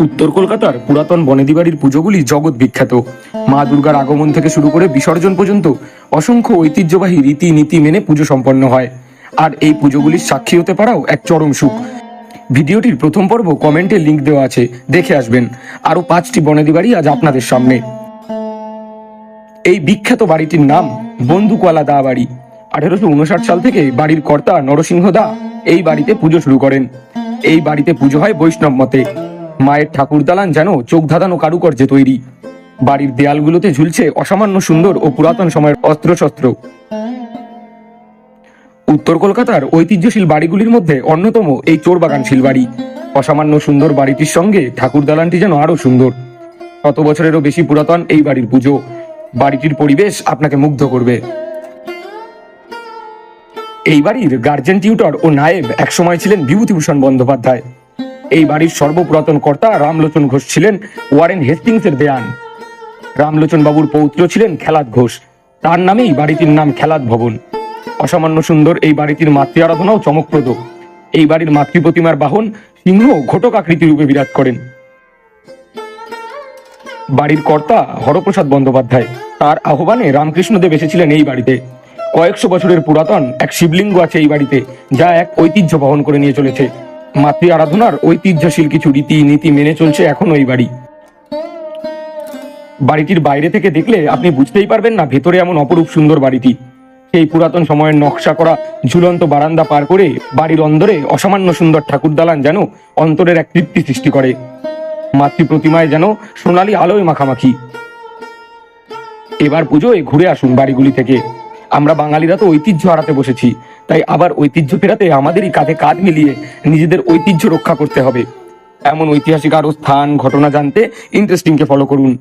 উত্তর কলকাতার পুরাতন বনেদি বাড়ির পুজোগুলি জগৎ বিখ্যাত। মা দুর্গার আগমন থেকে শুরু করে বিসর্জন পর্যন্ত অসংখ্য ঐতিহ্যবাহী রীতি নীতি মেনে পুজো সম্পন্ন হয়। আর এই পুজোগুলির সাক্ষী হতে পারাও এক চরম সুখ। ভিডিওটির প্রথম পর্ব কমেন্টে লিংক দেওয়া আছে, দেখে আসবেন। আরও পাঁচটি বনেদি বাড়ি আজ আপনাদের সামনে। এই বিখ্যাত বাড়িটির নাম বন্দুকওয়ালা দা বাড়ি। আঠেরোশো উনষাট সাল থেকে বাড়ির কর্তা নরসিংহ দা এই বাড়িতে পুজো শুরু করেন। এই বাড়িতে পুজো হয় বৈষ্ণব মতে। মায়ের ঠাকুর দালান যেন চোখ ধাঁধানো কারুকার্যে তৈরি। বাড়ির দেয়ালগুলোতে ঝুলছে অসামান্য সুন্দর ও পুরাতন সময়ের অস্ত্রশস্ত্র। উত্তর কলকাতার ঐতিহ্যশীল বাড়িগুলির মধ্যে অন্যতম এই চোরবাগান শিলবাড়ি। অসামান্য সুন্দর বাড়িটির সঙ্গে ঠাকুর দালানটি যেন আরও সুন্দর। শত বছরেরও বেশি পুরাতন এই বাড়ির পুজো। বাড়িটির পরিবেশ আপনাকে মুগ্ধ করবে। এই বাড়ির গার্জেন টিউটর ও নায়েব একসময় ছিলেন বিভূতিভূষণ বন্দ্যোপাধ্যায়। এই বাড়ির সর্বপুরাতন কর্তা রামলোচন ঘোষ ছিলেন ওয়ারেন হেস্টিংসের দেয়ান। রামলোচন বাবুর পৌত্র ছিলেন খেলাদ ঘোষ। তার নামেই বাড়িটির নাম খেলাদ ভবন। অসামান্য সুন্দর এই বাড়িটির মাতৃ আরাধনাও চমকপ্রদ। এই বাড়ির মাতৃ প্রতিমার বাহন সিংহ ঘটক আকৃতি রূপে বিরাজ করেন। বাড়ির কর্তা হরপ্রসাদ বন্দ্যোপাধ্যায়। তার আহ্বানে রামকৃষ্ণদেব এসেছিলেন এই বাড়িতে। কয়েকশো বছরের পুরাতন এক শিবলিঙ্গ আছে এই বাড়িতে, যা এক ঐতিহ্য বহন করে নিয়ে চলেছে। মাতৃ আরাধনার ঐতিহ্যশীল কিছু রীতি নীতি মেনে চলছে এখন ওই বাড়ি। বাড়িটির বাইরে থেকে দেখলে আপনি বুঝতেই পারবেন না ভেতরে এমন অপরূপ সুন্দর বাড়িটি। সেই পুরাতন সময়ের নকশা করা ঝুলন্ত বারান্দা পার করে বাড়ির অন্দরে অসামান্য সুন্দর ঠাকুর দালান যেন অন্তরের এক তৃপ্তি সৃষ্টি করে। মাতৃ প্রতিমায় যেন সোনালি আলোয় মাখামাখি। এবার পুজোয় ঘুরে আসুন বাড়িগুলি থেকে। আমরা বাঙালিরা তো ঐতিহ্য হারাতে বসেছি। তাই আবার ঐতিহ্য ফেরাতে আমাদেরই কাঁধে কাঁধ মিলিয়ে নিজেদের ঐতিহ্য রক্ষা করতে হবে। এমন ঐতিহাসিক আরও স্থান, ঘটনা জানতে ইন্টারেস্টিংকে ফলো করুন।